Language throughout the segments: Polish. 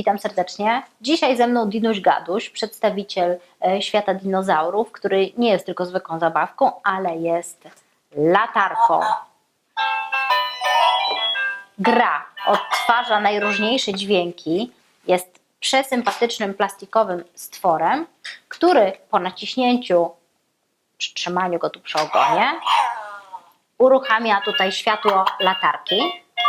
Witam serdecznie. Dzisiaj ze mną Dinuś Gaduś, przedstawiciel e, świata dinozaurów, który nie jest tylko zwykłą zabawką, ale jest latarką. Gra odtwarza najróżniejsze dźwięki, jest przesympatycznym plastikowym stworem, który po naciśnięciu, czy trzymaniu go tu przy ogonie, uruchamia tutaj światło latarki.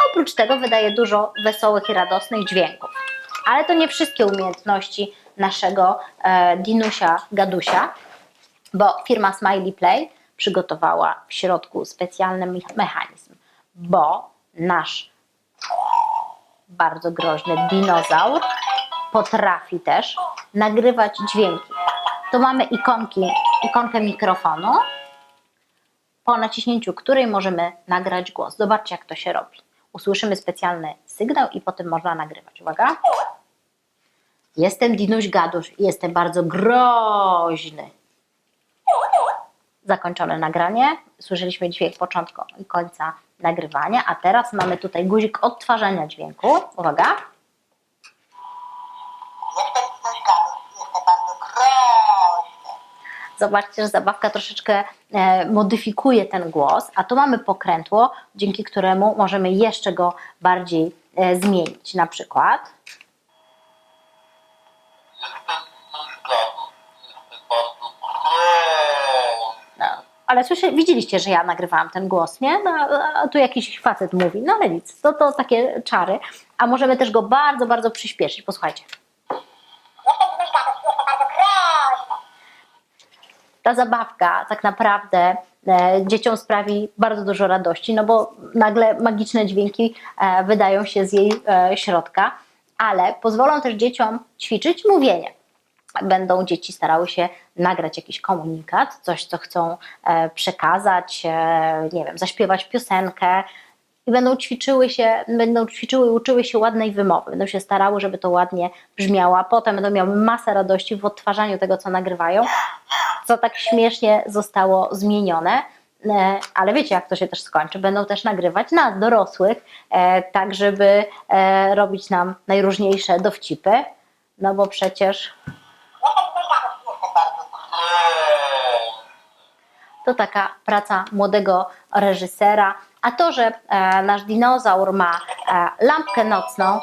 Oprócz tego wydaje dużo wesołych i radosnych dźwięków. Ale to nie wszystkie umiejętności naszego e, Dinusia Gadusia, bo firma Smiley Play przygotowała w środku specjalny me- mechanizm, bo nasz bardzo groźny dinozaur potrafi też nagrywać dźwięki. Tu mamy ikonki, ikonkę mikrofonu, po naciśnięciu której możemy nagrać głos. Zobaczcie, jak to się robi. Usłyszymy specjalny sygnał i potem można nagrywać. Uwaga. Jestem Dinuś Gadusz i jestem bardzo groźny. Zakończone nagranie. Słyszeliśmy dźwięk początku i końca nagrywania, a teraz mamy tutaj guzik odtwarzania dźwięku. Uwaga. Jestem ktoś gadów, jestem bardzo groźny. Zobaczcie, że zabawka troszeczkę e, modyfikuje ten głos, a tu mamy pokrętło, dzięki któremu możemy jeszcze go bardziej e, zmienić. Na przykład. Ale słyszy, widzieliście, że ja nagrywałam ten głos, nie? No, a tu jakiś facet mówi, no ale nic, to, to takie czary. A możemy też go bardzo, bardzo przyspieszyć. Posłuchajcie. Groźny. ta zabawka tak naprawdę e, dzieciom sprawi bardzo dużo radości, no bo nagle magiczne dźwięki e, wydają się z jej e, środka, ale pozwolą też dzieciom ćwiczyć mówienie. Będą dzieci starały się nagrać jakiś komunikat, coś, co chcą e, przekazać, e, nie wiem, zaśpiewać piosenkę, i będą ćwiczyły się, będą ćwiczyły i uczyły się ładnej wymowy. Będą się starały, żeby to ładnie brzmiało, a potem będą miały masę radości w odtwarzaniu tego, co nagrywają, co tak śmiesznie zostało zmienione. E, Ale wiecie, jak to się też skończy. Będą też nagrywać nas, dorosłych, tak żeby robić nam najróżniejsze dowcipy. No bo przecież Jestem ktoś gadów, jestem bardzo groźny. To taka praca młodego reżysera. A to, że e, nasz dinozaur ma e, lampkę nocną,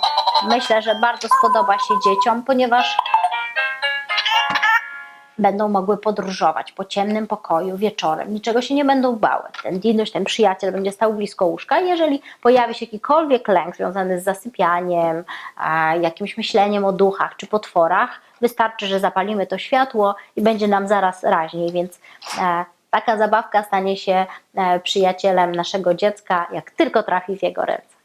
myślę, że bardzo spodoba się dzieciom, ponieważ będą mogły podróżować po ciemnym pokoju wieczorem, niczego się nie będą bały. Ten dinuś, ten przyjaciel będzie stał blisko łóżka i jeżeli pojawi się jakikolwiek lęk związany z zasypianiem, jakimś myśleniem o duchach czy potworach, wystarczy, że zapalimy to światło i będzie nam zaraz raźniej, więc e, taka zabawka stanie się e, przyjacielem naszego dziecka, jak tylko trafi w jego ręce.